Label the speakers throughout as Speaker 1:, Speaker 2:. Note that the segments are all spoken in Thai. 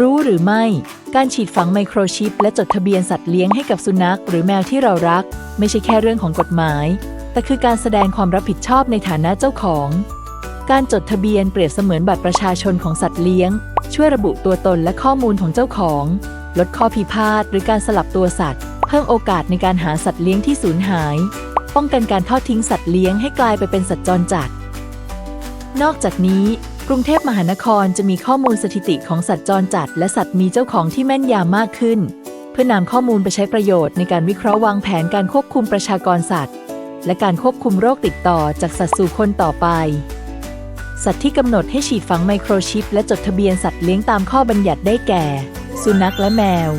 Speaker 1: รู้หรือไม่ การฉีดฝังไมโครชิป และจดทะเบียนสัตว์เลี้ยงให้กับสุนัข หรือแมวที่เรารัก ไม่ใช่แค่เรื่องของกฎหมาย แต่คือการแสดงความรับผิดชอบในฐานะเจ้าของ การจดทะเบียนเปรียบเสมือนบัตรประชาชนของสัตว์เลี้ยง ช่วยระบุตัวตนและข้อมูลของเจ้าของ ลดข้อพิพาทหรือการสลับตัวสัตว์ เพิ่มโอกาสในการหาสัตว์เลี้ยงที่สูญหาย ป้องกันการทอดทิ้งสัตว์เลี้ยงให้กลายไปเป็นสัตว์จรจัดนอกจากนี้ กรุงเทพมหานครจะมีข้อมูลสถิติของสัตว์จรจัด และสัตว์มีเจ้าของที่แม่นยำมากขึ้น เพื่อนำข้อมูลไปใช้ประโยชน์ในการวิเคราะห์วางแผนการควบคุมประชากรสัตว์ และการควบคุมโรคติดต่อจากสัตว์สู่คนต่อไป สัตว์ที่กำหนดให้ฉีดฝังไมโครชิป และจดทะเบียนสัตว์เลี้ยงตามข้อบัญญัติได้แก่ สุนัขและแมว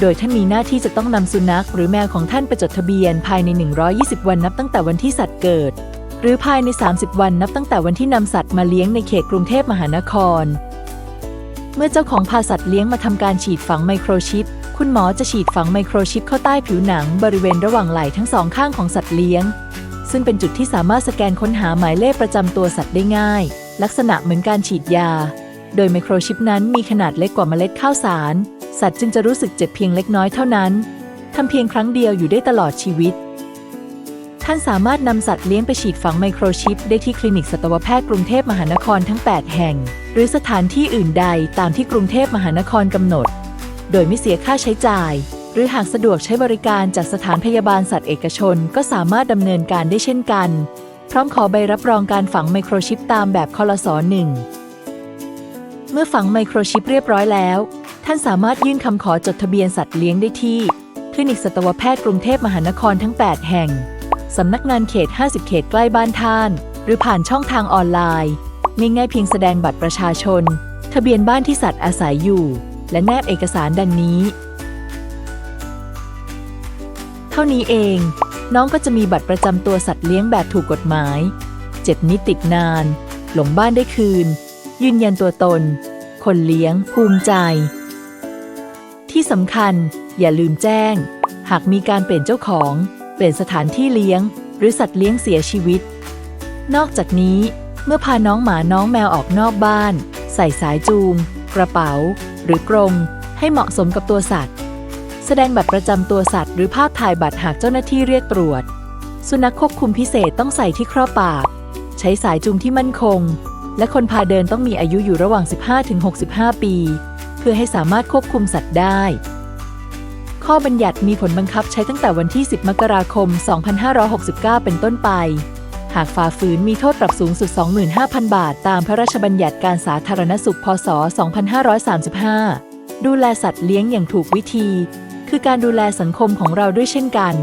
Speaker 1: โดยท่านมีหน้าที่จะต้องนำสุนัข หรือแมวของท่านไปจดทะเบียนภายใน 120 วันนับตั้งแต่วันที่สัตว์เกิด หรือภายใน 30 วันนับตั้งแต่วันที่นำสัตว์มาเลี้ยงในเขตกรุงเทพมหานคร เมื่อเจ้าของพาสัตว์เลี้ยงมาทำการฉีดฝังไมโครชิป คุณหมอจะฉีดฝังไมโครชิปเข้าใต้ผิวหนังบริเวณระหว่างไหล่ทั้งสองข้างของสัตว์เลี้ยง ซึ่งเป็นจุดที่สามารถสแกนค้นหาหมายเลขประจำตัวสัตว์ได้ง่าย ลักษณะเหมือนการฉีดยา โดยไมโครชิปนั้นมีขนาดเล็กกว่าเมล็ดข้าวสาร สัตว์จึงจะรู้สึกเจ็บเพียงเล็กน้อยเท่านั้นทำเพียงครั้งเดียวอยู่ได้ตลอดชีวิต ท่านสามารถนำสัตว์เลี้ยงไปฉีดฝังไมโครชิป ได้ที่คลินิกสัตวแพทย์กรุงเทพมหานครทั้ง 8 แห่ง หรือสถานที่อื่นใดตามที่กรุงเทพมหานครกำหนด โดยไม่เสียค่าใช้จ่าย หรือหากสะดวกใช้บริการจากสถานพยาบาลสัตว์เอกชน ก็สามารถดำเนินการได้เช่นกัน พร้อมขอใบรับรองการฝังไมโครชิปตามแบบคลสหนึ่งเมื่อฝังไมโครชิปเรียบร้อยแล้ว ท่านสามารถยื่นคำขอจดทะเบียนสัตว์เลี้ยงได้ที่ คลินิกสัตวแพทย์กรุงเทพมหานครทั้ง 8 แห่ง สำนักงานเขต 50 เขตใกล้บ้านท่าน หรือผ่านช่องทางออนไลน์ง่ายๆเพียงแสดงบัตรประชาชน ทะเบียนบ้านที่สัตว์อาศัยอยู่ และแนบเอกสารดังนี้ เท่านี้เอง น้องก็จะมีบัตรประจำตัวสัตว์เลี้ยงแบบถูกกฎหมาย เจ็ดนิติดนาน หลงบ้านได้คืน ยืนยันตัวตน คนเลี้ยง ภูมิใจ ที่สำคัญ อย่าลืมแจ้ง หากมีการเปลี่ยนเจ้าของ ปลี่ยนสถานที่เลี้ยง หรือสัตว์เลี้ยงเสียชีวิต นอกจากนี้ เมื่อพาน้องหมาน้องแมวออกนอกบ้าน ใส่สายจูง กระเป๋า หรือกรงให้เหมาะสมกับตัวสัตว์ แสดงบัตรประจำตัวสัตว์หรือภาพถ่ายบัตรหากเจ้าหน้าที่เรียกตรวจ สุนัขควบคุมพิเศษต้องใส่ที่ครอบปาก ใช้สายจูงที่มั่นคง และคนพาเดินต้องมีอายุอยู่ระหว่าง 15-65 ปี เพื่อให้สามารถควบคุมสัตว์ได้ ข้อบัญญัติมีผลบังคับใช้ตั้งแต่วันที่ 10 มกราคม 2569 เป็นต้นไป หากฝ่าฝืนมีโทษปรับสูงสุด 25,000 บาท ตามพระราชบัญญัติการสาธารณสุข พศ 2535 ดูแลสัตว์เลี้ยงอย่างถูกวิธี คือการดูแลสังคมของเราด้วยเช่นกัน